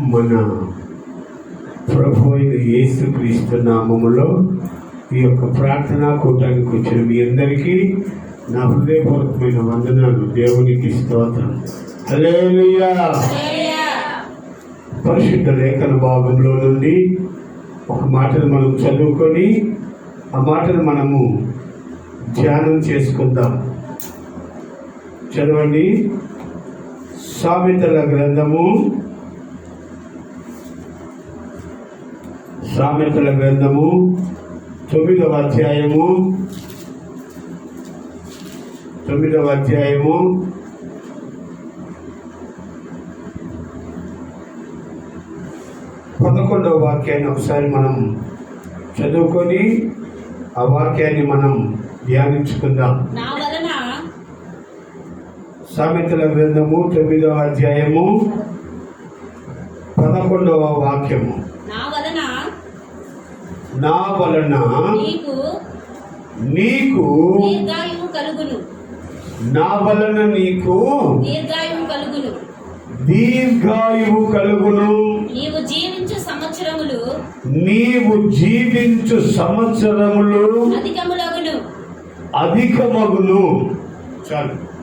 మన ప్రభు అయిన యేసుక్రీస్తు నామములో ఈ యొక్క ప్రార్థనా కూటానికి వచ్చిన మీ అందరికీ నా హృదయపూర్వకమైన వందనాలు. దేవునికి స్తోత్రం. హల్లెలూయా. పరిశుద్ధ లేఖన భాగంలో నుండి ఒక మాటను మనం చదువుకొని ఆ మాటను మనము ధ్యానం చేసుకుందాం. చదవండి. సామెతల గ్రంథము సామెతల గ్రంథము తొమ్మిదవ అధ్యాయము. తొమ్మిదవ అధ్యాయము. పదకొండవ వాక్యాన్ని ఒకసారి మనం చదువుకొని ఆ వాక్యాన్ని మనం ధ్యానించుకుందాం. సామెతల గ్రంథము తొమ్మిదవ అధ్యాయము. పదకొండవ వాక్యము. నా వలన నీకు కలుగును. నా వలన నీకు దీర్ఘాయువు కలుగును. దీర్ఘాయువు కలుగును. నీవు జీవించు సంవత్సరములు నీవు జీవించు సంవత్సరములు అధికములగును. అధికమగును. చాలు.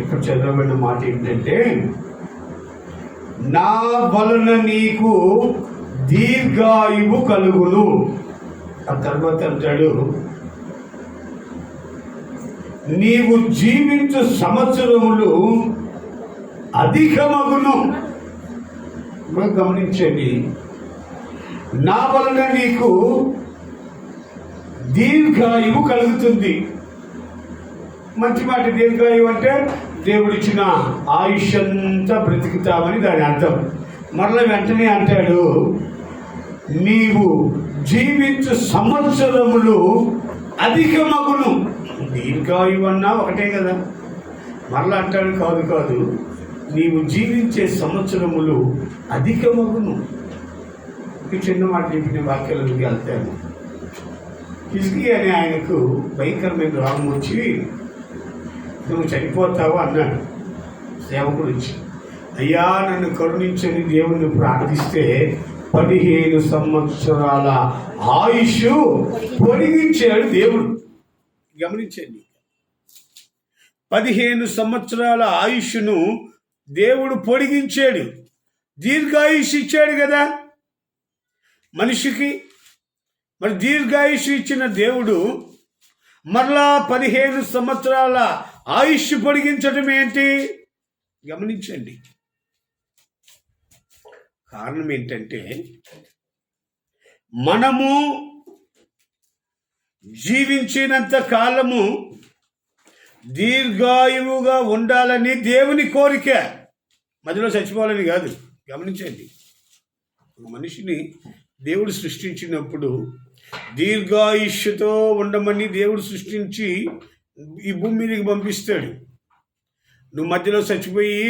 ఇక్కడ చదవబడిన మాట ఏంటంటే నా వలన నీకు దీర్ఘాయువు కలుగును. ఆ తర్వాత అంటాడు నీవు జీవించు సంవత్సరములు అధికమగును. మనం గమనించండి. నా వలన నీకు దీర్ఘాయువు కలుగుతుంది. మంచి మాట దీర్ఘాయువు అంటే దేవుడిచ్చిన ఆయుష్ అంతా బ్రతుకుతామని దాని అర్థం. మరల వెంటనే అంటాడు నీవు జీవించు సంవత్సరములు అధికమగును. దీర్ఘాయువు అన్నా ఒకటే కదా. మరలా అంటాడు కాదు కాదు. నీవు జీవించే సంవత్సరములు అధికమగును. ఈ చిన్న మాట చెప్పిన వాక్యాలకు వెళ్తాను. హిజ్కి అనే ఆయనకు భయంకరమైన రోగం వచ్చి నువ్వు చనిపోతావు అన్నాడు సేవకుడు వచ్చి. అయ్యా నన్ను కరుణించని దేవుణ్ణి ప్రార్థిస్తే పదిహేను సంవత్సరాల ఆయుష్ పొడిగించాడు దేవుడు. గమనించండి. పదిహేను సంవత్సరాల ఆయుష్ను దేవుడు పొడిగించాడు. దీర్ఘాయుష్ ఇచ్చాడు కదా. మనిషికి మరి దీర్ఘాయుష్ ఇచ్చిన దేవుడు మరలా పదిహేను సంవత్సరాల ఆయుష్ పొడిగించడం ఏంటి? గమనించండి. కారణం ఏంటంటే మనము జీవించినంత కాలము దీర్ఘాయువుగా ఉండాలని దేవుని కోరిక. మధ్యలో చచ్చిపోవాలని కాదు గమనించండి. ఒక మనిషిని దేవుడు సృష్టించినప్పుడు దీర్ఘాయుష్యతో ఉండమని దేవుడు సృష్టించి ఈ భూమి మీదకి పంపిస్తాడు. నువ్వు మధ్యలో చచ్చిపోయి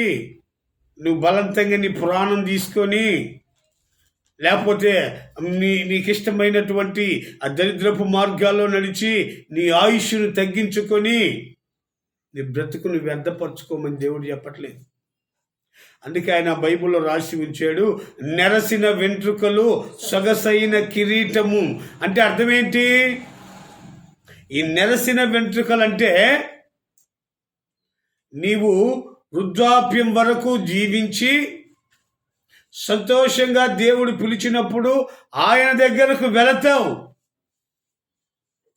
నువ్వు బలవంతంగా నీ పురాణం తీసుకొని లేకపోతే నీ నీకు ఇష్టమైనటువంటి ఆ దరిద్రపు మార్గాల్లో నడిచి నీ ఆయుష్ను తగ్గించుకొని నీ బ్రతుకును వ్యర్థపరచుకోమని దేవుడు చెప్పట్లేదు. అందుకే ఆయన బైబిల్లో రాసి ఉంచాడు నెరసిన వెంట్రుకలు సొగసైన కిరీటము. అంటే అర్థమేంటి? ఈ నెరసిన వెంట్రుకలు అంటే నీవు వృద్ధాప్యం వరకు జీవించి సంతోషంగా దేవుడు పిలిచినప్పుడు ఆయన దగ్గరకు వెళతావు.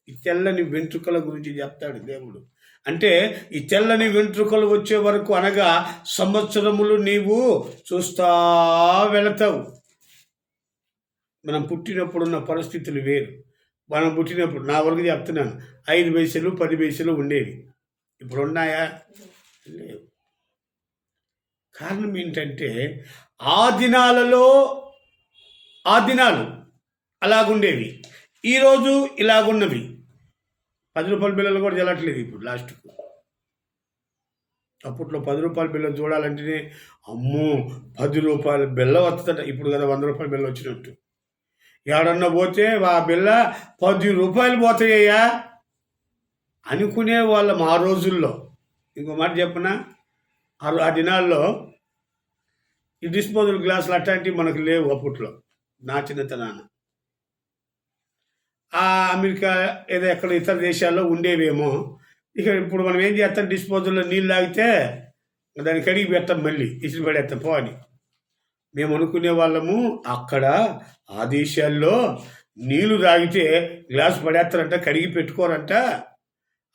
ఈ తెల్లని వెంట్రుకల గురించి చెప్తాడు దేవుడు. అంటే ఈ తెల్లని వెంట్రుకలు వచ్చే వరకు అనగా సంవత్సరములు నీవు చూస్తా వెళతావు. మనం పుట్టినప్పుడు ఉన్న పరిస్థితులు వేరు. మనం పుట్టినప్పుడు నా వరకు చెప్తున్నాను. ఐదు వయసులు పది వయసులు ఉండేవి. ఇప్పుడు ఉన్నాయా? లేవు. కారణం ఏంటంటే ఆ దినాలలో ఆ దినాలు అలాగుండేవి. ఈరోజు ఇలాగున్నవి. పది రూపాయల బిల్లలు కూడా చెల్లట్లేదు ఇప్పుడు లాస్ట్కు. అప్పట్లో పది రూపాయల బిల్లలు చూడాలంటేనే అమ్మో పది రూపాయల బిల్ల వస్తుందట. ఇప్పుడు కదా వంద రూపాయల బిల్ల వచ్చినట్టు. ఏడన్నా పోతే ఆ బిల్ల పది రూపాయలు పోతాయ్యా అనుకునే వాళ్ళం ఆ రోజుల్లో. ఇంకో మాట చెప్పనా? ఆ దినాల్లో ఈ డిస్పోజల్ గ్లాసులు అట్లాంటివి మనకు లేవు అప్పట్లో. నా చిన్నతనాన ఆ అమెరికా ఏదో ఎక్కడ ఇతర దేశాల్లో ఉండేవేమో. ఇక ఇప్పుడు మనం ఏం చేస్తాం? డిస్పోజల్లో నీళ్ళు తాగితే దాన్ని కడిగి పెట్టాం మళ్ళీ. ఇసులు పడేస్తాం. పోని మేము అనుకునే వాళ్ళము అక్కడ ఆ దేశాల్లో నీళ్ళు తాగితే గ్లాస్ పడేస్తారంట కడిగి పెట్టుకోరంట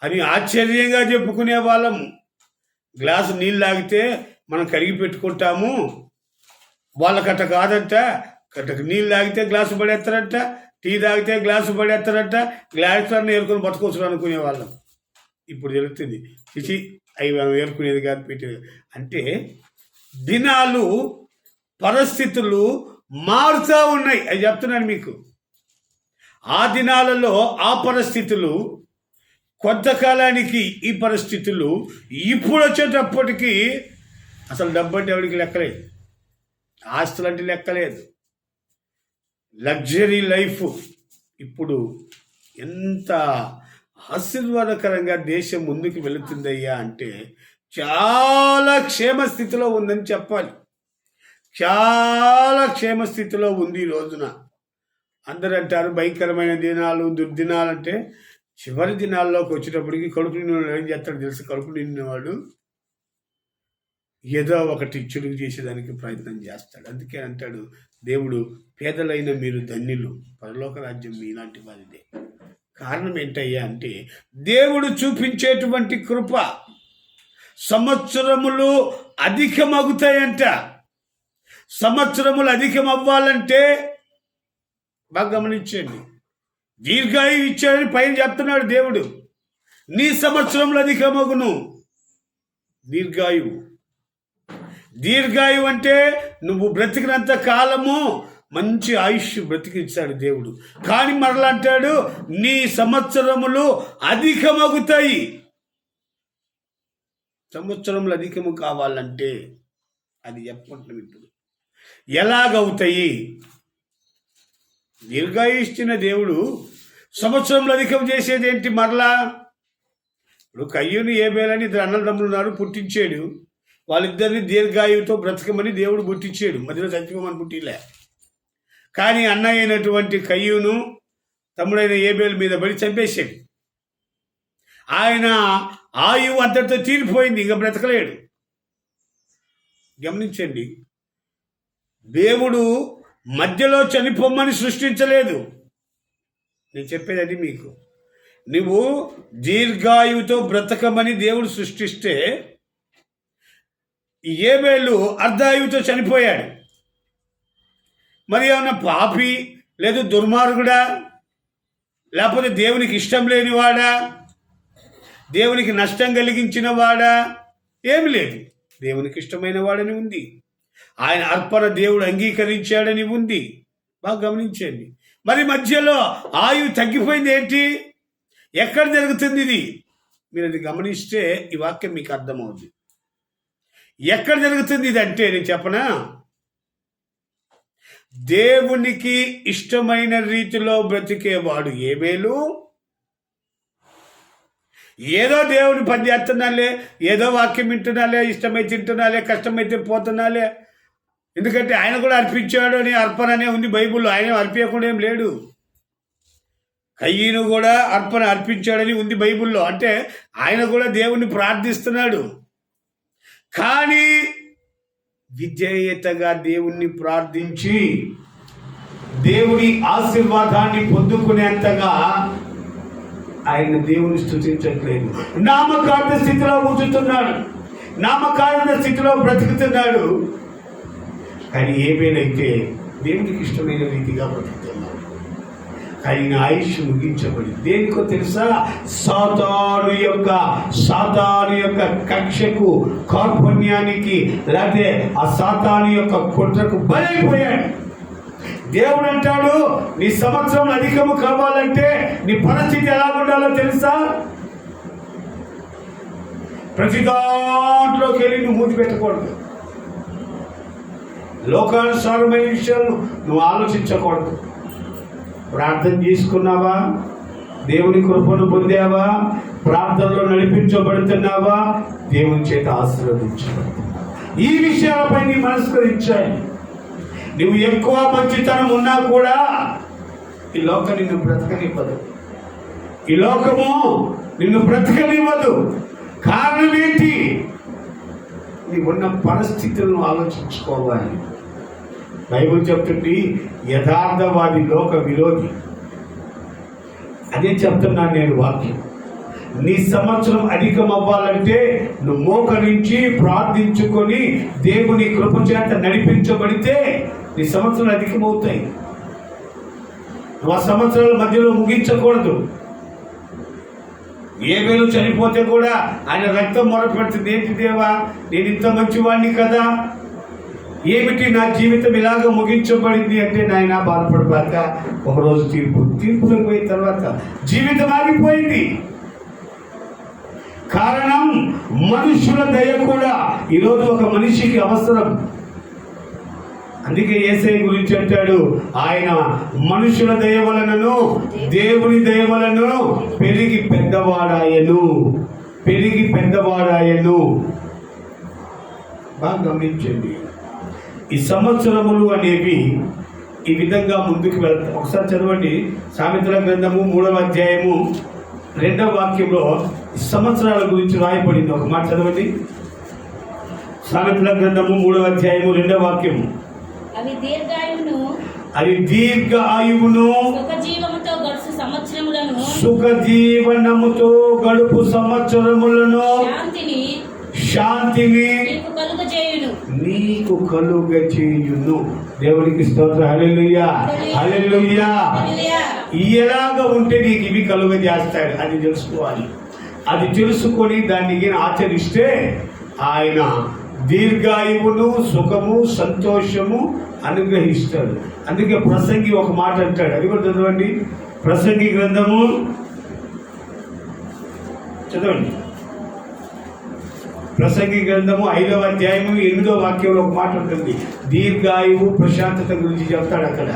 అని ఆశ్చర్యంగా చెప్పుకునే వాళ్ళము. గ్లాసు నీళ్ళు తాగితే మనం కడిగి పెట్టుకుంటాము. వాళ్ళకట్ట కాదంట. కట్టకు నీళ్ళు తాగితే గ్లాసు పడేస్తారంట. టీ తాగితే గ్లాసు పడేస్తారంట. గ్లాస్ ఏరుకొని బతకొచ్చు అనుకునే వాళ్ళం. ఇప్పుడు తెలుస్తుంది చిచి అవి మనం ఏరుకునేది కాదు పెట్టేది అంటే దినాలు పరిస్థితులు మారుతూ ఉన్నాయి. అది చెప్తున్నాను మీకు. ఆ దినాలలో ఆ పరిస్థితులు కొంతకాలానికి ఈ పరిస్థితులు ఇప్పుడు వచ్చేటప్పటికీ అసలు డబ్బు అంటే ఎవరికి లెక్కలేదు. ఆస్తులు అంటే లెక్కలేదు. లగ్జరీ లైఫ్ ఇప్పుడు ఎంత ఆశీర్వాదకరంగా దేశం ముందుకు వెళుతుందయ్యా అంటే చాలా క్షేమ స్థితిలో ఉందని చెప్పాలి. చాలా క్షేమ స్థితిలో ఉంది ఈ రోజున. అందరూ అంటారు భయంకరమైన దినాలు దుర్దినాలు అంటే చివరి దినాల్లోకి వచ్చేటప్పటికి కడుపు నిండిన ఏం చేస్తాడు తెలుసు. కడుపు నిండినవాడు ఏదో ఒకటి చెడుగు చేసేదానికి ప్రయత్నం చేస్తాడు. అందుకే అంటాడు దేవుడు పేదలైన మీరు ధన్యులు. పరలోక రాజ్యం మీలాంటి వారిదే. కారణం ఏంటయ్యా అంటే దేవుడు చూపించేటువంటి కృప సంవత్సరములు అధికమగుతాయంట. సంవత్సరములు అధికం అవ్వాలంటే బాగా గమనించండి. దీర్ఘాయు ఇచ్చాడని పైన చెప్తున్నాడు దేవుడు. నీ సంవత్సరంలో అధికమగును. దీర్ఘాయువు. దీర్ఘాయువు అంటే నువ్వు బ్రతికినంత కాలము మంచి ఆయుష్ బ్రతికించాడు దేవుడు. కానీ మరలా అంటాడు నీ సంవత్సరములు అధికమగుతాయి. సంవత్సరములు అధికము కావాలంటే అది చెప్పండి ఇప్పుడు. ఎలాగవుతాయి? దీర్ఘాయుష్చిన దేవుడు సంవత్సరంలో అధికం చేసేది ఏంటి మరలా ఇప్పుడు కయ్యూని ఏబేలని ఇద్దరు అన్నదమ్ములు ఉన్నారు పుట్టించాడు. వాళ్ళిద్దరిని దీర్ఘాయువుతో బ్రతకమని దేవుడు పుట్టించాడు మధ్యలో చచ్చిపోమని పుట్టిలే కానీ అన్న అయినటువంటి కయ్యూను తమ్ముడైన ఏబేలు మీద పడి చంపేశాడు. ఆయన ఆయువు అంతటితో తీరిపోయింది ఇంకా బ్రతకలేడు. గమనించండి దేవుడు మధ్యలో చనిపోమ్మని సృష్టించలేదు. నేను చెప్పేది అది మీకు. నువ్వు దీర్ఘాయువుతో బ్రతకమని దేవుడు సృష్టిస్తే ఏబేలు అర్ధాయువుతో చనిపోయాడు. మరి ఏమన్నా పాపి లేదు దుర్మార్గుడా? లేకపోతే దేవునికి ఇష్టం లేనివాడా? దేవునికి నష్టం కలిగించిన వాడా? ఏమి లేదు. దేవునికి ఇష్టమైన వాడని ఉంది. ఆయన అర్పణ దేవుడు అంగీకరించాడని ఉంది. బాగా గమనించండి. మరి మధ్యలో ఆయువు తగ్గిపోయింది ఏంటి? ఎక్కడ జరుగుతుంది ఇది? మీరు అది గమనిస్తే ఈ వాక్యం మీకు అర్థమవుతుంది. ఎక్కడ జరుగుతుంది ఇది అంటే నేను చెప్పనా? దేవునికి ఇష్టమైన రీతిలో బ్రతికేవాడు ఏమేలు ఏదో దేవుని పని చేస్తున్నాలే ఏదో వాక్యం వింటున్నాలే ఇష్టమైతే తింటున్నాలే కష్టమైతే పోతున్నాలే. ఎందుకంటే ఆయన కూడా అర్పించాడు అని అర్పణ అనే ఉంది బైబుల్లో ఆయన అర్పించకుండా ఏం లేడు. కయ్యను కూడా అర్పణ అర్పించాడని ఉంది బైబుల్లో. అంటే ఆయన కూడా దేవుణ్ణి ప్రార్థిస్తున్నాడు. కానీ విధేయతగా దేవుణ్ణి ప్రార్థించి దేవుని ఆశీర్వాదాన్ని పొందుకునేంతగా ఆయన దేవుని స్థుతించట్లేదు నామకార్థ స్థితిలో ఉంచుతున్నాడు నామకార్థ స్థితిలో బ్రతుకుతున్నాడు. కానీ అయితే దేవునికి ఇష్టమైన రీతిగా బ్రతుకుతున్నాడు. ఆయన ఆయుష్ ముగించబడి దేనికో తెలుసా? సాతాను యొక్క సాతాను యొక్క కక్షకు కార్పుణ్యానికి లేకపోతే ఆ సాతాను యొక్క కుట్రకు బలైపోయాడు. దేవుడు అంటాడు నీ సంవత్సరం అధికము కావాలంటే నీ పరిస్థితి ఎలా ఉండాలో తెలుసా? ప్రతి దాంట్లోకి వెళ్ళి నువ్వు మూతి పెట్టకూడదు. లోకానుసారమైన విషయాలు నువ్వు ఆలోచించకూడదు. ప్రార్థన చేసుకున్నావా? దేవుని కృపను పొందావా? ప్రార్థనలో నడిపించబడుతున్నావా? దేవుని చేత ఆశీర్వదించబడుతున్నావా? ఈ విషయాలపై నీ మనస్కరించాయి నువ్వు ఎక్కువ మంచితనం ఉన్నా కూడా ఈ లోకం నిన్ను బ్రతకనివ్వదు. ఈ లోకము నిన్ను బ్రతకనివ్వదు. కారణం ఏంటి? నీవున్న పరిస్థితులను ఆలోచించుకోవాలి. బైబుల్ చెప్తుంది యథార్థవాది లోక విరోధి. అదే చెప్తున్నాను నేను వాక్యం. నీ సంవత్సరం అధికం అవ్వాలంటే నువ్వు మోకరించి ప్రార్థించుకొని దేవుని కృప చేత నడిపించబడితే నీ సంవత్సరం అధికమవుతాయి. నువ్వు ఆ సంవత్సరాల మధ్యలో ముగించకూడదు. ఏ వేలు చనిపోతే కూడా ఆయన రక్తం మొరపెడుతుంది. ఏంటి దేవా? నేను ఇంత మంచివాడిని కదా? ఏమిటి నా జీవితం ఇలాగ ముగించబడింది అంటే నాయన బాధపడబాక ఒకరోజు తీర్పు తీర్పులకు పోయిన తర్వాత జీవితం ఆగిపోయింది. కారణం మనుషుల దయ కూడా ఈరోజు ఒక మనిషికి అవసరం. అందుకే ఏసై గురించి అంటాడు ఆయన మనుషుల దయ వలనను దేవుని దయ వలన పెరిగి పెద్దవాడాయను పెరిగి పెద్దవాడాయను. బాగా గమనించండి. ఈ సంవత్సరములు అనేవి ఈ విధంగా ముందుకు వెళ్తాయి ఒకసారి చదవండి. సామెతల గ్రంథము మూడవ అధ్యాయము రెండవ వాక్యంలో సంవత్సరాల గురించి రాయబడింది. ఒక మాట చదవండి. సామెతల గ్రంథము మూడవ అధ్యాయము రెండవ వాక్యము. అవి దీర్ఘాయువును అది దీర్ఘ ఆయువును సుఖ జీవనముతో గడుపు సంవత్సరములను శాంతిని శాంతిని నీకు కలుగ చేయును దేవునికి స్తోత్ర. హల్లెలూయా. హల్లెలూయా. ఎలాగ ఉంటే నీకు ఇవి కలుగ చేస్తాడు అది తెలుసుకోవాలి. అది తెలుసుకొని దాన్ని ఆచరిస్తే ఆయన దీర్ఘాయువును సుఖము సంతోషము అనుగ్రహిస్తాడు. అందుకే ప్రసంగి ఒక మాట అంటాడు. అది కూడా చదవండి. ప్రసంగి గ్రంథము. చదవండి. ప్రసంగి గ్రంథము ఐదవ అధ్యాయము ఎనిమిదో వాక్యంలో ఒక మాట ఉంటుంది. దీర్ఘాయువు ప్రశాంతత గురించి చెప్తాడు అక్కడ.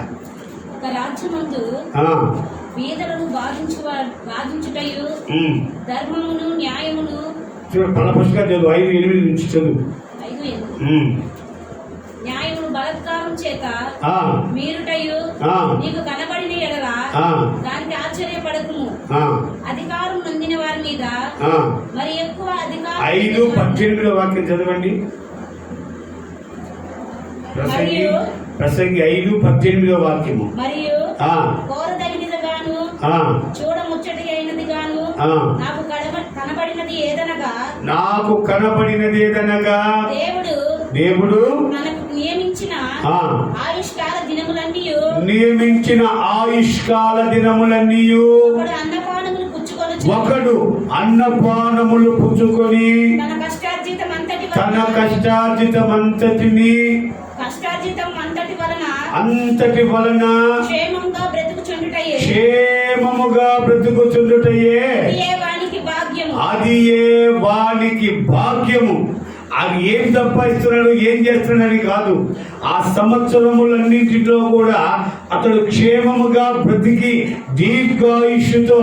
బాధించుటయు. ధర్మమును న్యాయమును చూడు పల పుస్తకాలు చదువు ఐదు ఎనిమిది నుంచి చదువు. న్యాయమును బలత్కారం చేత మీరుటయు నీకు కనబడిన ఎడల ఆ, దానికి ఆశ్చర్యపడకుము. అధికారం నొందిన వారి మీద ఆ. మరి ఎక్కువ అధికారం ఐదు పద్దెనిమిదో వాక్యం చదవండి. ప్రసంగి ప్రసంగి ఐదు పద్దెనిమిదో వాక్యము. మరియు చూడముచ్చటి. నాకు కనబ- కనబడినది ఏదనగా? నాకు కనబడినది ఏదనగా? దేవుడు దేవుడు మనకు నియమించిన ఆయుష్కాల దినములన్నీ నియమించిన ఆయుష్కాల దినములన్నీ ఒకడు అన్నపానములు పుచ్చుకొని తన కష్టార్జితం అంతటి తన వలన కష్టార్జితమంతటిని కష్టార్జితం అంతటి వలన అంతటి వలన క్షేమంగా బ్రతుకుచుండుటయే. క్షేమముగా బ్రతుకుచుండుటయే. అది ఏ వానికి భాగ్యము? అది ఏం సంపాదిస్తున్నాడు ఏం చేస్తున్నాడని కాదు. ఆ సంవత్సరములన్నింటిలో కూడా అతడు క్షేమముగా బ్రతికి దీర్ఘాయుష్యుతో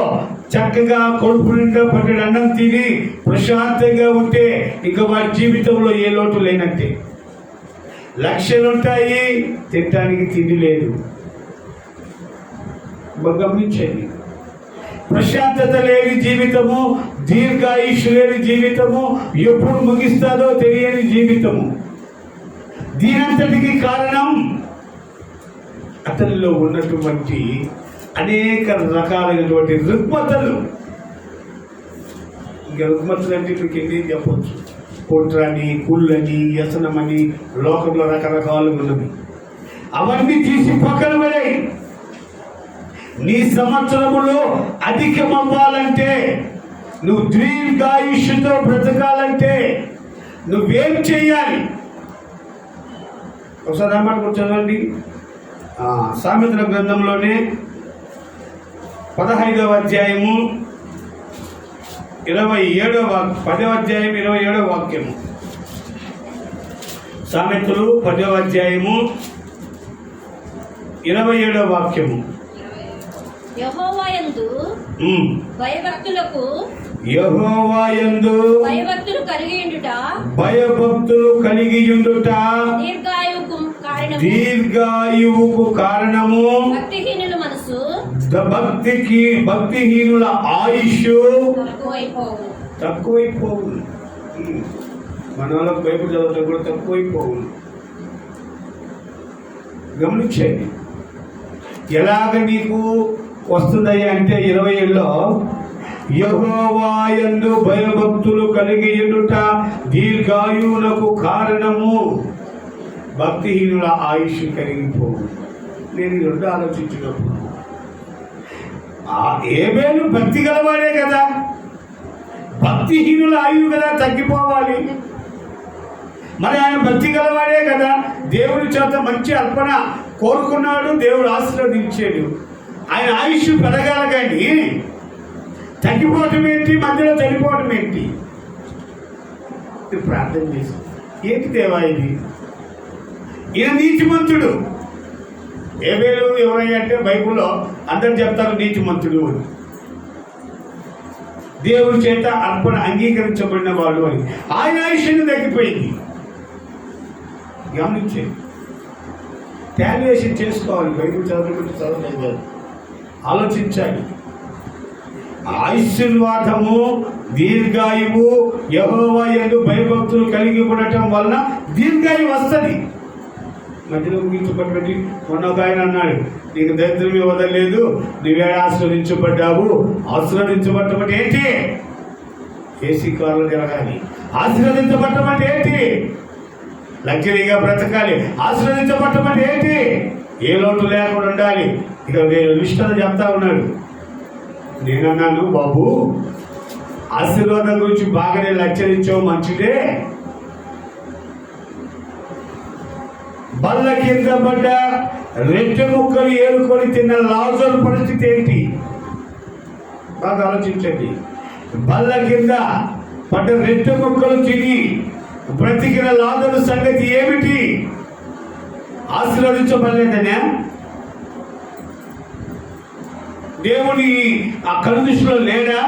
చక్కగా కొడుకు నిండా పట్టెడు అన్నం తిని ప్రశాంతంగా ఉంటే ఇక వారి జీవితంలో ఏ లోటు లేనట్టే. లక్షలు ఉంటాయి తినటానికి తిండి లేదు. బాగా గమనించండి. ప్రశాంతత లేని జీవితము దీర్ఘాయుష్ లేని జీవితము ఎప్పుడు ముగిస్తాదో తెలియని జీవితము. దీనంతటికి కారణం అతనిలో ఉన్నటువంటి అనేక రకాలైనటువంటి రుగ్మతలు. ఇంకా రుగ్మతలు అంటే మీకు ఎన్ని చెప్పవచ్చు కుట్రని కుళ్ళని వ్యసనమని లోకంలో రకరకాలు ఉన్నవి. అవన్నీ తీసి పక్కన పడేయి. నీ సంవత్సరములో అధికమవ్వాలంటే నువ్వు దీర్ఘాయుష్యతో బ్రతకాలంటే నువ్వేం చేయాలి ఒకసారి రామాట చదవండి. సామిత్ర గ్రంథంలోనే పదహైదవ అధ్యాయము ఇరవై ఏడవ పదవ అధ్యాయం ఇరవై ఏడవ వాక్యము. సామెతలు పదవ అధ్యాయము ఇరవై ఏడవ వాక్యము. యహోవాయందు. భయభక్తులకు యహోవా యందు భయభక్తులు కలిగి భయభక్తులు దీర్ఘాయువుకు కారణము. దీర్ఘాయువుకు కారణము భక్తిహీనుల మనసు ద- భక్తికి భక్తిహీనుల ఆయుష్. తక్కువైపోవు. మన వాళ్ళకి బైబిల్ చదవటం కూడా తక్కువైపోవును గమనించండి. ఎలాగ నీకు వస్తుందయ్యా అంటే ఇరవై ఏళ్ళలో యహోవాయందు భయభక్తులు కలిగి ఉండుట దీర్ఘాయువునకు కారణము. భక్తిహీనుల ఆయుష్ కలిగిపోవు. నేను ఈ రెండు ఆలోచించినప్పుడు ఏమేలు భక్తి గలవాడే కదా. భక్తిహీనుల ఆయువు కదా తగ్గిపోవాలి. మరి ఆయన భక్తి గలవాడే కదా. దేవుడి చేత మంచి అర్పణ కోరుకున్నాడు దేవుడు ఆశీర్వదించాడు. ఆయన ఆయుష్ పెరగాలి కానీ తగ్గిపోవటం ఏంటి? మధ్యలో చనిపోవటం ఏంటి? ప్రార్థన చేసి. ఏంటి దేవా ఇది? ఈయన నీతిమంతుడు. ఏబేలు పేరు ఎవరయ్యా అంటే బైబిల్లో అందరు చెప్తారు నీతిమంతుడు అని. దేవుడి చేత అర్పణ అంగీకరించబడిన వాడు అని. ఆయన ఆయుష్యం తగ్గిపోయింది. గమనించే. టాలియేషన్ చేసుకోవాలి. బైబిల్ చదవడం చదవలేదు ఆలోచించాలి. ఆశీర్వాదము దీర్ఘాయువు యహోవా ఎందు భయభక్తులు కలిగి ఉండటం వలన దీర్ఘాయువు వస్తుంది. మధ్యలో ముగించబడి మొన్న ఒక ఆయన అన్నాడు నీకు దరిద్రం ఇవ్వదలేదు నువ్వే ఆశ్రవదించబడ్డావు. ఆశీర్వదించబడటం అంటే ఏంటి? ఏసీ కార్లు తిరగాలి ఆశీర్వదించబడటం అంటే ఏంటి? లగ్జరీగా బ్రతకాలి. ఆశీర్వదించబడటం అంటే ఏంటి? ఏ లోటు లేకుండా ఉండాలి. ఇక నేను చెప్తా ఉన్నాడు. నేనన్నాను బాబు ఆశీర్వాదం గురించి బాగానే లెక్చరించావు మంచిదే. బల్ల కింద పడ్డ రెట్టె ముక్కలు ఏరుకొని తిన్న లాజర్ పరిస్థితి ఏంటి? బాగా ఆలోచించండి. బల్ల కింద పడ్డ రెట్టె ముక్కలు తిని బ్రతికిన లాజరు సంగతి ఏమిటి? ఆశీర్వదించబడలేదనే? దేవుని ఆ కనుదృష్టిలో లేడా?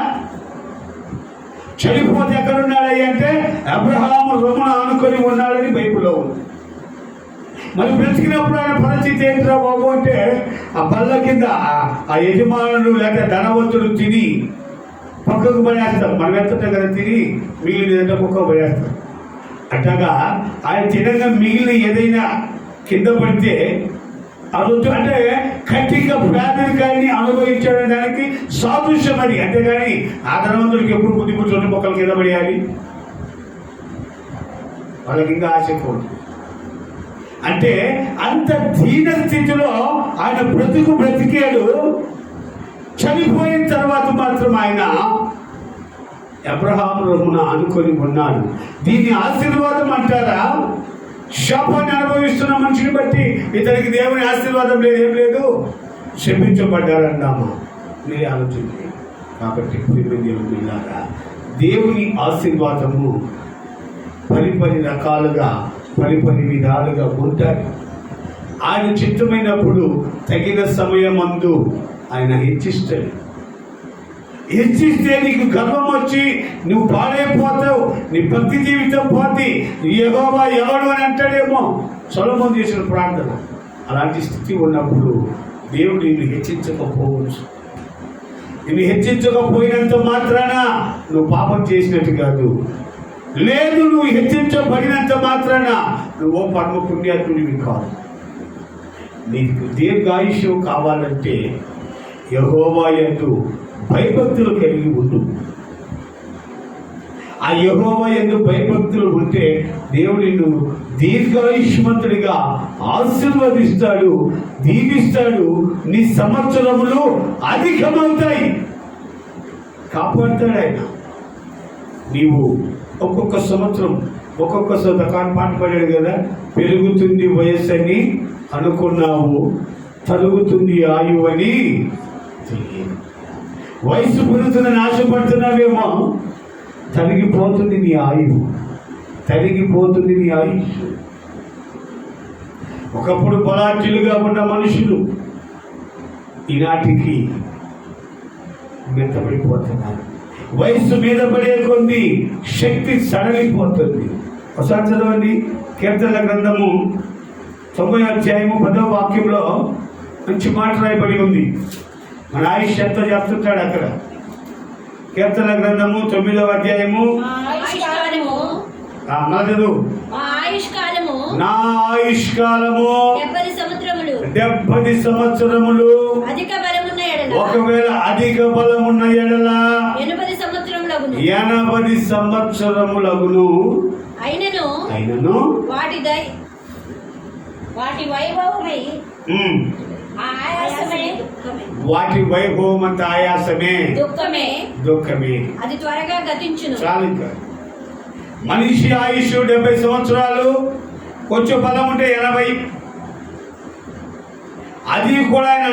చనిపోతే ఎక్కడున్నాడయ్యంటే అబ్రహాము రొమ్మున ఆనుకొని ఉన్నాడని బైబిల్లో ఉంది. మరి బ్రతికినప్పుడు ఆయన పరిస్థితి ఏంట్రా బాబు అంటే ఆ బల్ల కింద ఆ- యజమానులు యజమానుడు లేక ధనవంతుడు తిని పక్కకు పడేస్తాం మనం వెళ్తుంటాం కదా తిని మిగిలిన ఏదైనా కుక్క పడేస్తాం అట్లాగా ఆయన తినగా మిగిలిన ఏదైనా కింద పడితే అదొద్దు అంటే కఠిక ప్రాథమికాన్ని అనుభవించడం దానికి సాదృశ్యం అది. అంతేగాని ఆ ధనవంతుడికి ఎప్పుడు బుద్ధి కూర్చొని మొక్కలు కింద పడేయాలి? వాళ్ళకి ఇంకా ఆశ పోదు అంటే అంత దీన స్థితిలో ఆయన బ్రతుకు బ్రతికాడు చనిపోయిన తర్వాత మాత్రం ఆయన అబ్రహాం రొమ్మున అనుకొని ఉన్నాడు. దీన్ని ఆశీర్వాదం అంటారా? శాపాన్ని అనుభవిస్తున్న మనిషిని బట్టి ఇతనికి దేవుని ఆశీర్వాదం లేదు ఏం లేదు. క్షమించబడ్డారన్నామా? మీరే ఆలోచించి కాబట్టి దేవుని ఆశీర్వాదము పరి పరి రకాలుగా పది పది విధాలుగా ఉంటాయి. ఆయన చిత్తమైనప్పుడు తగిన సమయమందు ఆయన హెచ్చిస్తాడు. హెచ్చిస్తే నీకు గర్వం వచ్చి నువ్వు పాడైపోతావు నీ భక్తి జీవితం పోతి యెహోవా ఎవడు అని అంటాడేమో. సొలభం చేసిన ప్రార్థన. అలాంటి స్థితి ఉన్నప్పుడు దేవుడు నిన్ను హెచ్చించకపోవచ్చు. నిన్ను హెచ్చించకపోయినంత మాత్రాన నువ్వు పాపం చేసినట్టు కాదు. లేదు నువ్వు హెచ్చించబడినంత మాత్రాన నువ్వు పరమ పుణ్యాత్ముడివి కాదు. నీకు దీర్ఘాయుష్యం కావాలంటే యహోవాయందు భయభక్తులు కలిగి ఉండు. ఆ యహోవా ఎందు భయభక్తులు ఉంటే దేవుడు నిన్ను దీర్ఘాయుష్మంతుడిగా ఆశీర్వదిస్తాడు దీవిస్తాడు. నీ సంవత్సరములు అధికమవుతాయి. కాపాడుతాడు ఆయన. నీవు ఒక్కొక్క సంవత్సరం ఒక్కొక్క శతకాన్ని పాట పాడాడు కదా. పెరుగుతుంది వయస్సు అని అనుకున్నావు తరుగుతుంది ఆయువు అని వయసు పెరుగుతుందని ఆశపడుతున్నావేమో తరిగిపోతుంది నీ ఆయువు తరిగిపోతుంది నీ ఆయుష్ ఒకప్పుడు బలాఢ్యులుగా ఉన్న మనుషులు ఈనాటికి మెత్తబడిపోతున్నారు వయస్సు మీద పడే కొద్ది శక్తి సడలిపోతుంది. ఒకసారి చదవండి. కీర్తన గ్రంథము తొంభై అధ్యాయము పదవ వాక్యంలో మంచి మాట రాయబడి ఉంది. మన ఆయుష్ ఎంతో చెప్తుంటాడు అక్కడ. కీర్తన గ్రంథము తొమ్మిదవ అధ్యాయము. మా ఆయుష్కాలము ఆ, మన చదువు మా ఆయుష్కాలము నా ఆయుష్కాలము డెబ్బది సంవత్సరములు. ఒకవేళ అధిక బలమున్న ఎడల. ఎనభది సంవత్సరములగును అయినను అయినను వాటి దై వాటి వైభవమై వాటి వైభవం అంత ఆయాసమే. దుఃఖమే. దుఃఖమే. అది త్వరగా గతించును. చాలు ఇంకా. మనిషి ఆయుష్ డెబ్బై సంవత్సరాలు కొంచెం బలం ఉంటే ఎనభై. అది కూడా ఆయన